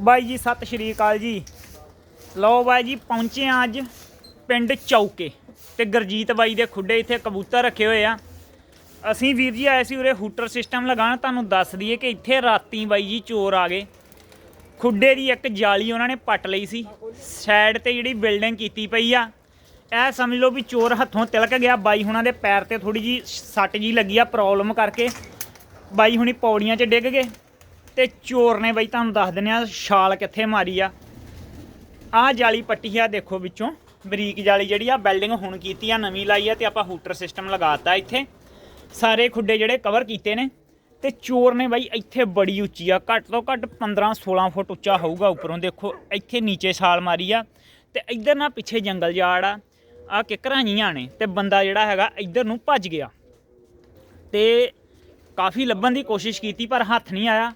ਬਾਈ ਜੀ, ਸਤਿ ਸ਼੍ਰੀ ਅਕਾਲ ਜੀ। ਲਓ ਬਾਈ ਜੀ, ਪਹੁੰਚੇ ਆ ਅੱਜ ਪਿੰਡ ਚੌਕੇ ਤੇ ਗਰਜੀਤ ਬਾਈ ਦੇ ਖੁੱਡੇ ਇੱਥੇ ਕਬੂਤਰ ਰੱਖੇ ਹੋਏ ਆ। ਅਸੀਂ ਵੀਰ ਜੀ ਆਏ ਸੀ ਉਰੇ ਹੂਟਰ ਸਿਸਟਮ ਲਗਾਉਣ, ਤੁਹਾਨੂੰ ਦੱਸ ਦਈਏ ਕਿ ਇੱਥੇ ਰਾਤੀ ਬਾਈ ਜੀ ਚੋਰ ਆ ਗਏ। ਖੁੱਡੇ ਦੀ ਇੱਕ ਜਾਲੀ ਉਹਨਾਂ ਨੇ ਪੱਟ ਲਈ ਸੀ। ਸਾਈਡ ਤੇ ਜਿਹੜੀ ਬਿਲਡਿੰਗ ਕੀਤੀ ਪਈ ਆ, ਇਹ ਸਮਝ ਲਓ ਵੀ ਚੋਰ ਹੱਥੋਂ ਤਿਲਕ ਗਿਆ। ਬਾਈ ਹੁਣਾਂ ਦੇ ਪੈਰ ਤੇ ਥੋੜੀ ਜੀ ਸੱਟ ਜੀ ਲੱਗੀ ਆ, ਪ੍ਰੋਬਲਮ ਕਰਕੇ ਬਾਈ ਹੁਣੀ ਪੌੜੀਆਂ 'ਚ ਡਿੱਗ ਗਏ। ਤੇ ਚੋਰ ਨੇ ਬਈ ਤੁਹਾਨੂੰ ਦੱਸ ਦਿੰਦੇ ਆ, ਛਾਲ ਕਿੱਥੇ ਮਾਰੀ ਆ। ਆਹ ਜਾਲੀ ਪੱਟੀ ਆ, ਦੇਖੋ ਵਿੱਚੋਂ। ਬਰੀਕ ਜਾਲੀ ਜਿਹੜੀ ਆ, ਬਿਲਡਿੰਗ ਹੁਣ ਕੀਤੀ ਆ, ਨਵੀਂ ਲਾਈ ਆ ਤੇ ਆਪਾਂ ਹੂਟਰ ਸਿਸਟਮ ਲਗਾਤਾ ਇੱਥੇ। ਸਾਰੇ ਖੁੱਡੇ ਜਿਹੜੇ ਕਵਰ ਕੀਤੇ ਨੇ। ਤੇ ਚੋਰ ਨੇ ਬਾਈ ਇੱਥੇ ਬੜੀ ਉੱਚੀ ਆ, ਘੱਟ ਤੋਂ ਘੱਟ 15 16 ਫੁੱਟ ਉੱਚਾ ਹੋਊਗਾ ਉੱਪਰੋਂ। ਦੇਖੋ, ਇੱਥੇ ਨੀਚੇ ਛਾਲ ਮਾਰੀ ਆ ਤੇ ਇੱਧਰ ਨਾ ਪਿੱਛੇ ਜੰਗਲ ਜਾੜ ਆ। ਆ ਕਿਕਰਾਂ ਜੀਆਂ ਨੇ ਤੇ ਬੰਦਾ ਜਿਹੜਾ ਹੈਗਾ ਇੱਧਰ ਨੂੰ ਭੱਜ ਗਿਆ। ਤੇ ਕਾਫੀ ਲੱਭਣ ਦੀ ਕੋਸ਼ਿਸ਼ ਕੀਤੀ, ਪਰ ਹੱਥ ਨਹੀਂ ਆਇਆ।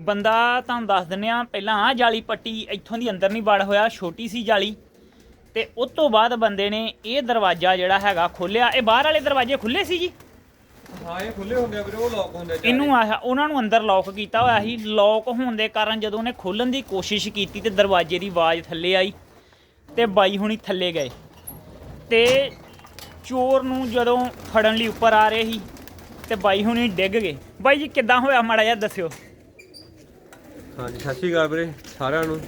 ਬੰਦਾ ਤੁਹਾਨੂੰ ਦੱਸ ਦਿੰਨੇ ਆ ਪਹਿਲਾਂ ਆ ਜਾਲੀ ਪੱਟੀ ਇੱਥੋਂ ਦੀ ਅੰਦਰ ਨਹੀਂ ਵੜ ਹੋਇਆ ਛੋਟੀ ਸੀ ਜਾਲੀ। ਤੇ ਉਸ ਤੋਂ ਬਾਅਦ ਬੰਦੇ ਨੇ ਇਹ ਦਰਵਾਜ਼ਾ ਜਿਹੜਾ ਹੈਗਾ ਖੋਲਿਆ ਇਹ ਬਾਹਰ ਵਾਲੇ ਦਰਵਾਜ਼ੇ ਖੁੱਲੇ ਸੀ ਜੀ? ਹਾਂ ਇਹ ਖੁੱਲੇ ਹੁੰਦੇ ਆ ਵੀਰੇ ਉਹ ਲੌਕ ਹੁੰਦੇ ਆ ਇਹਨੂੰ ਆਹ ਉਹਨਾਂ ਨੂੰ ਅੰਦਰ ਲੌਕ ਕੀਤਾ ਹੋਇਆ ਸੀ। ਲੌਕ ਹੋਣ ਦੇ ਕਾਰਨ ਜਦੋਂ ਉਹਨੇ ਖੋਲਣ ਦੀ ਕੋਸ਼ਿਸ਼ ਕੀਤੀ ਤੇ ਦਰਵਾਜ਼ੇ ਦੀ ਆਵਾਜ਼ ਥੱਲੇ ਆਈ ਤੇ ਬਾਈ ਹੁਣੀ ਥੱਲੇ ਗਏ। ਤੇ ਚੋਰ ਨੂੰ ਜਦੋਂ ਫੜਨ ਲਈ ਉੱਪਰ ਆ ਰਹੇ ਸੀ ਤੇ ਬਾਈ ਹੁਣੀ ਡਿੱਗ ਗਏ। ਬਾਈ ਜੀ ਕਿੱਦਾਂ ਹੋਇਆ? ਮਾੜਾ ਜਿਹਾ ਦੱਸਿਓ। ਹਾਂਜੀ ਸਤਿ ਸ਼੍ਰੀ ਅਕਾਲ ਵੀਰੇ ਸਾਰਿਆਂ ਨੂੰ।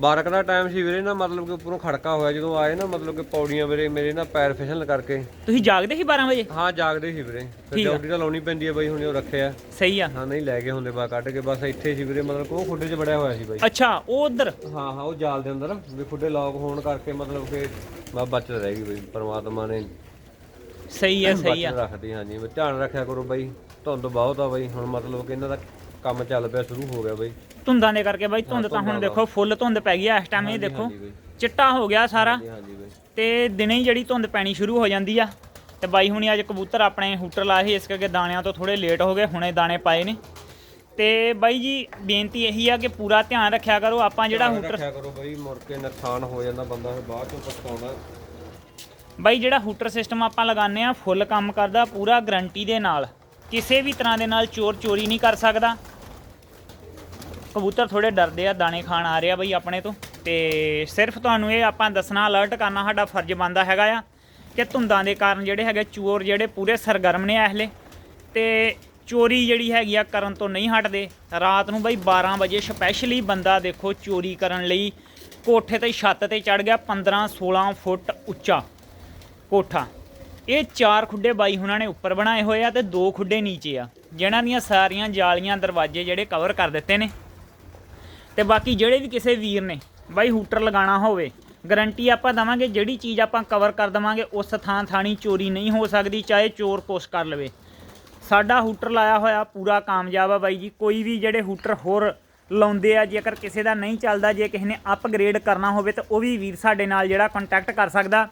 ਬਾਰਕ ਦਾ ਟਾਈਮ ਸੀ ਵੀਰੇ ਨਾ ਮਤਲਬ ਕਿ ਉੱਪਰੋਂ ਖੜਕਾ ਹੋਇਆ ਜਦੋਂ ਆਏ ਨਾ ਮਤਲਬ ਕਿ ਪੌੜੀਆਂ ਵੀਰੇ ਮੇਰੇ ਨਾ ਪੈਰ ਫਿਸਲਣ ਕਰਕੇ। ਤੁਸੀਂ ਜਾਗਦੇ ਸੀ 12 ਵਜੇ? ਹਾਂ ਜਾਗਦੇ ਸੀ ਵੀਰੇ। ਫਿਰ ਠੀਕ ਆ। ਡਿਊਟੀ ਤਾਂ ਲਾਉਣੀ ਪੈਂਦੀ ਹੈ ਬਾਈ ਹੁਣ ਉਹ ਰੱਖਿਆ। ਸਹੀ ਆ। ਹਾਂ ਨਹੀਂ ਲੈ ਗਏ ਹੁੰਦੇ ਬਾ ਕੱਢ ਕੇ ਬਸ ਇੱਥੇ ਸੀ ਵੀਰੇ ਮਤਲਬ ਕਿ ਉਹ ਖੁੱਡੇ 'ਚ ਵੜਿਆ ਹੋਇਆ ਸੀ ਬਾਈ। ਅੱਛਾ ਉਹ ਉਧਰ? ਹਾਂ ਹਾਂ ਉਹ ਜਾਲ ਦੇ ਅੰਦਰ ਵੀ ਖੁੱਡੇ ਲੌਕ ਹੋਣ ਕਰਕੇ ਮਤਲਬ ਕਿ ਬਾ ਬਚਤ ਰਹਿ ਗਈ ਬਾਈ ਪਰਮਾਤਮਾ ਨੇ। ਸਹੀ ਆ ਸਹੀ ਆ। ਰੱਖਦੀ ਹਾਂਜੀ ਵੀ ਧਿਆਨ ਰੱਖਿਆ ਕਰੋ ਬਾਈ ਧੁੰਦ ਬਹੁਤ ਆ ਬਾਈ ਹੁਣ ਮਤਲਬ ਕਿ ਇਹਨਾਂ ਦਾ ਕੰਮ ਚੱਲ ਪਿਆ ਸ਼ੁਰੂ ਹੋ ਗਿਆ ਬਾਈ। ਧੁੰਦਾਂ ਦੇ ਕਰਕੇ ਬਾਈ ਧੁੰਦ ਤਾਂ ਹੁਣ ਦੇਖੋ ਫੁੱਲ ਧੁੰਦ ਪੈ ਗਈ ਆ ਇਸ ਟਾਈਮ ਇਹ ਦੇਖੋ। ਹਾਂਜੀ ਬਾਈ। ਚਿੱਟਾ ਹੋ ਗਿਆ ਸਾਰਾ। ਹਾਂਜੀ ਹਾਂਜੀ ਬਾਈ। ਤੇ ਦਿਨੇ ਹੀ ਜਿਹੜੀ ਧੁੰਦ ਪੈਣੀ ਸ਼ੁਰੂ ਹੋ ਜਾਂਦੀ ਆ। ਤੇ ਬਾਈ ਹੁਣੀ ਅੱਜ ਕਬੂਤਰ ਆਪਣੇ ਹੂਟਰ ਲਾਏ ਸੀ ਇਸ ਕਰਕੇ ਦਾਣਿਆਂ ਤੋਂ ਥੋੜੇ ਲੇਟ ਹੋ ਗਏ ਹੁਣੇ ਦਾਣੇ ਪਾਏ ਨੇ। ਤੇ ਬਾਈ ਜੀ ਬੇਨਤੀ ਇਹੀ ਆ ਕਿ ਪੂਰਾ ਧਿਆਨ ਰੱਖਿਆ ਕਰੋ ਆਪਾਂ ਜਿਹੜਾ ਧਿਆਨ ਹੂਟਰ ਰੱਖਿਆ ਕਰੋ ਬਾਈ ਮੁੜ ਕੇ ਨੁਕਸਾਨ ਹੋ ਜਾਂਦਾ ਬੰਦਾ ਫਿਰ ਬਾਅਦ ਚੋਂ ਪਛਤਾਉਂਦਾ। ਬਾਈ ਜਿਹੜਾ ਹੂਟਰ ਸਿਸਟਮ ਆਪਾਂ ਲਗਾਉਂਦੇ ਆ ਫੁੱਲ ਕੰਮ ਕਰਦਾ ਪੂਰਾ ਗਰੰਟੀ ਦੇ ਨਾਲ। ਕਿਸੇ ਵੀ ਤਰ੍ਹਾਂ ਦੇ ਨਾਲ ਚੋਰ ਚੋਰੀ ਨਹੀਂ ਕਰ ਸਕਦਾ। ਕਬੂਤਰ ਥੋੜੇ ਡਰਦੇ ਆ, ਦਾਣੇ ਖਾਣ ਆ ਰਿਹਾ ਬਈ ਆਪਣੇ ਤੋਂ। ਤੇ ਸਿਰਫ ਤੁਹਾਨੂੰ ਇਹ ਆਪਾਂ ਦੱਸਣਾ ਅਲਰਟ ਕਰਨਾ, ਸਾਡਾ ਫਰਜ਼ ਬਣਦਾ ਹੈਗਾ ਆ ਕਿ ਧੁੰਦਾਂ ਦੇ ਕਾਰਨ ਜਿਹੜੇ ਹੈਗੇ ਚੋਰ ਜਿਹੜੇ ਪੂਰੇ ਸਰਗਰਮ ਨੇ ਐਹਲੇ ਤੇ ਚੋਰੀ ਜਿਹੜੀ ਹੈਗੀ ਆ ਕਰਨ ਤੋਂ ਨਹੀਂ ਹਟਦੇ। ਰਾਤ ਨੂੰ ਬਈ 12 ਵਜੇ ਸਪੈਸ਼ਲੀ ਬੰਦਾ ਦੇਖੋ ਚੋਰੀ ਕਰਨ ਲਈ ਕੋਠੇ ਤੇ ਛੱਤ ਤੇ ਚੜ ਗਿਆ 15 16 ਫੁੱਟ ਉੱਚਾ ਕੋਠਾ। ਇਹ ਚਾਰ ਖੁੱਡੇ ਬਾਈ ਹੁਣਾਂ ਨੇ ਉੱਪਰ ਬਣਾਏ ਹੋਏ ਆ ਤੇ ਦੋ ਖੁੱਡੇ ਨੀਚੇ ਆ, ਜਿਨ੍ਹਾਂ ਦੀਆਂ ਸਾਰੀਆਂ ਜਾਲੀਆਂ ਦਰਵਾਜ਼ੇ ਜਿਹੜੇ ਕਵਰ ਕਰ ਦਿੱਤੇ ਨੇ। ਤੇ ਬਾਕੀ ਜਿਹੜੇ ਵੀ ਕਿਸੇ ਵੀਰ ਨੇ ਬਾਈ ਹੂਟਰ ਲਗਾਉਣਾ ਹੋਵੇ ਗਰੰਟੀ ਆਪਾਂ ਦਵਾਂਗੇ ਜਿਹੜੀ ਚੀਜ਼ ਆਪਾਂ ਕਵਰ ਕਰ ਦਵਾਂਗੇ, ਉਸ ਥਾਂ ਥਾਣੀ ਚੋਰੀ ਨਹੀਂ ਹੋ ਸਕਦੀ, ਚਾਹੇ ਚੋਰ ਕੋਸ਼ ਕਰ ਲਵੇ। ਸਾਡਾ ਹੂਟਰ ਲਾਇਆ ਹੋਇਆ ਪੂਰਾ ਕਾਮਯਾਬ ਆ ਬਾਈ ਜੀ। ਕੋਈ ਵੀ ਜਿਹੜੇ ਹੂਟਰ ਹੋਰ ਲਾਉਂਦੇ ਆ, ਜੇਕਰ ਕਿਸੇ ਦਾ ਨਹੀਂ ਚੱਲਦਾ, ਜੇ ਕਿਸੇ ਨੇ ਅਪਗ੍ਰੇਡ ਕਰਨਾ ਹੋਵੇ, ਤਾਂ ਉਹ ਵੀ ਵੀਰ ਸਾਡੇ ਨਾਲ ਜਿਹੜਾ ਕੰਟੈਕਟ ਕਰ ਸਕਦਾ।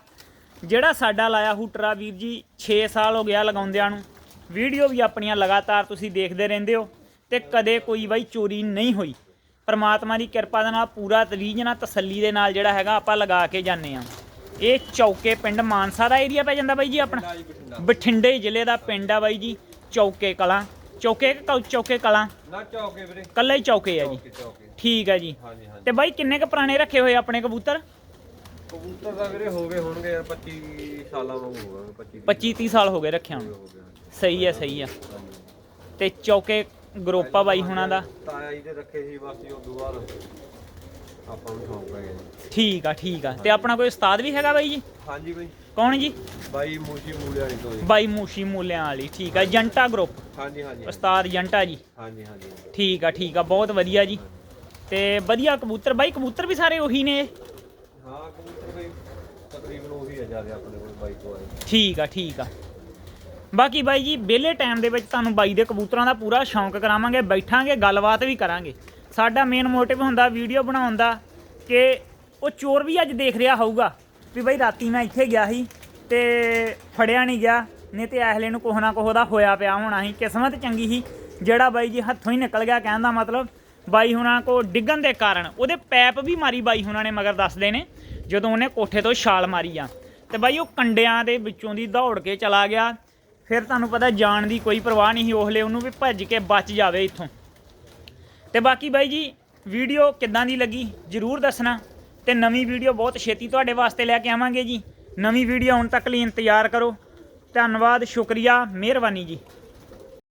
ਜਿਹੜਾ ਸਾਡਾ ਲਾਇਆ ਹੂਟਰ ਆ ਵੀਰ ਜੀ 6 ਸਾਲ ਹੋ ਗਿਆ ਲਗਾਉਂਦਿਆਂ ਨੂੰ। ਵੀਡੀਓ ਵੀ ਆਪਣੀਆਂ ਲਗਾਤਾਰ ਤੁਸੀਂ ਦੇਖਦੇ ਰਹਿੰਦੇ ਹੋ ਤੇ ਕਦੇ ਕੋਈ ਬਾਈ ਚੋਰੀ ਨਹੀਂ ਹੋਈ। ਪਰਮਾਤਮਾ ਦੀ ਕਿਰਪਾ ਦੇ ਨਾਲ ਪੂਰਾ ਤਰੀਜ ਨਾਲ ਤਸੱਲੀ ਦੇ ਨਾਲ ਜਿਹੜਾ ਹੈਗਾ ਆਪਾਂ ਲਗਾ ਕੇ ਜਾਂਦੇ ਆ ਇਹ ਚੌਕੇ ਪਿੰਡ ਮਾਨਸਾ ਦਾ ਏਰੀਆ ਪੈ ਜਾਂਦਾ ਬਾਈ ਜੀ ਆਪਣਾ? ਬਠਿੰਡੇ ਜ਼ਿਲ੍ਹੇ ਦਾ ਪਿੰਡ ਆ ਬਾਈ ਜੀ ਚੌਕੇ ਕਲਾਂ। ਚੌਕੇ ਚੌਕੇ ਕਲਾਂ? ਨਾ ਚੌਕੇ ਵੀਰੇ। ਕੱਲਾ ਹੀ ਚੌਕੇ ਆ ਜੀ। ਠੀਕ ਹੈ ਜੀ। ਤੇ ਬਾਈ ਕਿੰਨੇ ਕ ਪੁਰਾਣੇ ਰੱਖੇ ਹੋਏ ਆਪਣੇ ਕਬੂਤਰ? ਕਬੂਤਰ ਦਾ ਵੀਰੇ ਹੋ ਗਏ ਹੋਣਗੇ ਯਾਰ 25 ਸਾਲਾਂ ਵਾਂਗੂ ਹੋ ਗਏ 25 25 30 ਸਾਲ ਹੋ ਗਏ ਰੱਖਿਆ। ਨੂੰ ਹੋ ਗਏ ਸਹੀ ਹੈ ਸਹੀ ਆ ਹਾਂਜੀ ਤੇ ਚੌਕੇ ਗਰੋਪਾ ਬਾਈ ਹੁਣਾਂ ਦਾ। ਤਾਇਆ ਜੀ ਦੇ ਰੱਖੇ ਸੀ ਬਸ ਜੀ ਉਦੋਂ ਬਾਅਦ ਆਪਾਂ ਨੂੰ ਸ਼ੌਂਕ ਪੈ ਗਿਆ। ਜੀ ਠੀਕ ਆ ਠੀਕ ਆ। ਤੇ ਆਪਣਾ ਕੋਈ ਉਸਤਾਦ ਵੀ ਹੈਗਾ ਬਾਈ ਜੀ? ਹਾਂਜੀ ਬਾਈ। ਕੌਣ ਜੀ? ਬਾਈ ਮੂਸ਼ੀ ਮੂਲੇ ਵਾਲੀ ਤੋਂ ਜੀ। ਬਾਈ ਮੂਸ਼ੀ ਮੂਲਿਆਂ ਵਾਲੀ ਠੀਕ ਆ। ਜੰਟਾ ਗਰੁੱਪ ਹਾਂਜੀ ਹਾਂਜੀ ਉਸਤਾਦ ਜੰਟਾ ਜੀ। ਹਾਂਜੀ ਹਾਂਜੀ ਠੀਕ ਆ ਠੀਕ ਆ। ਬਹੁਤ ਵਧੀਆ ਜੀ। ਤੇ ਵਧੀਆ ਕਬੂਤਰ। ਬਾਈ ਕਬੂਤਰ ਵੀ ਸਾਰੇ ਉਹੀ ਨੇ। ਹਾਂ, ਕਬੂਤਰ ਬਈ ਤਕਰੀਬਨ ਉਹੀ ਹੈ ਜ਼ਿਆਦਾ ਆਪਣੇ ਕੋਲ ਬਾਈ ਤੋਂ ਆਏ। ਠੀਕ ਆ ਠੀਕ ਆ। ਬਾਕੀ ਬਾਈ ਜੀ, ਵਿਹਲੇ ਟਾਈਮ ਦੇ ਵਿੱਚ ਤੁਹਾਨੂੰ ਬਾਈ ਦੇ ਕਬੂਤਰਾਂ ਦਾ ਪੂਰਾ ਸ਼ੌਂਕ ਕਰਾਵਾਂਗੇ, ਬੈਠਾਂਗੇ, ਗੱਲਬਾਤ ਵੀ ਕਰਾਂਗੇ। ਸਾਡਾ ਮੇਨ ਮੋਟਿਵ ਹੁੰਦਾ ਵੀਡੀਓ ਬਣਾਉਣ ਦਾ ਕਿ ਉਹ ਚੋਰ ਵੀ ਅੱਜ ਦੇਖ ਰਿਹਾ ਹੋਊਗਾ ਵੀ ਬਾਈ ਰਾਤੀ ਮੈਂ ਇੱਥੇ ਗਿਆ ਸੀ ਤੇ ਫੜਿਆ ਨਹੀਂ ਗਿਆ, ਨਹੀਂ ਤੇ ਐਹਲੇ ਨੂੰ ਕੋਹ ਨਾ ਕੋਹ ਦਾ ਹੋਇਆ ਪਿਆ ਹੋਣਾ ਸੀ, ਕਿਸਮਤ ਚੰਗੀ ਸੀ, ਜਿਹੜਾ ਬਾਈ ਜੀ ਹੱਥੋਂ ਹੀ ਨਿਕਲ ਗਿਆ, ਕਹਿਣ ਦਾ ਮਤਲਬ ਬਾਈ ਹੁਣਾਂ ਕੋ ਡਿੱਗਣ ਦੇ ਕਾਰਨ। ਉਹਦੇ ਪੈਪ ਵੀ ਮਾਰੀ ਬਾਈ ਹੁਣਾਂ ਨੇ, ਮਗਰ ਦੱਸਦੇ ਨੇ। ਜਦੋਂ ਉਹਨੇ ਕੋਠੇ ਤੋਂ ਛਾਲ ਮਾਰੀ ਆ। ਤੇ ਬਾਈ ਉਹ ਕੰਡਿਆਂ ਦੇ ਵਿੱਚੋਂ ਦੀ ਦੌੜ ਕੇ ਚਲਾ ਗਿਆ। ਫਿਰ ਤੁਹਾਨੂੰ ਪਤਾ ਜਾਣ ਦੀ ਕੋਈ ਪਰਵਾਹ ਨਹੀਂ ਸੀ ਉਹਲੇ, ਉਹਨੂੰ ਵੀ ਭੱਜ ਕੇ ਬਚ ਜਾਵੇ ਇੱਥੋਂ। ਤੇ ਬਾਕੀ ਬਾਈ ਜੀ, ਵੀਡੀਓ ਕਿੱਦਾਂ ਦੀ ਲੱਗੀ ਜਰੂਰ ਦੱਸਣਾ। ਤੇ ਨਵੀਂ ਵੀਡੀਓ ਬਹੁਤ ਛੇਤੀ ਤੁਹਾਡੇ ਵਾਸਤੇ ਲੈ ਕੇ ਆਵਾਂਗੇ ਜੀ। ਨਵੀਂ ਵੀਡੀਓ ਹੁਣ ਤੱਕ ਲਈ ਇੰਤਜ਼ਾਰ ਕਰੋ। ਧੰਨਵਾਦ, ਸ਼ੁਕਰੀਆ, ਮਿਹਰਬਾਨੀ ਜੀ।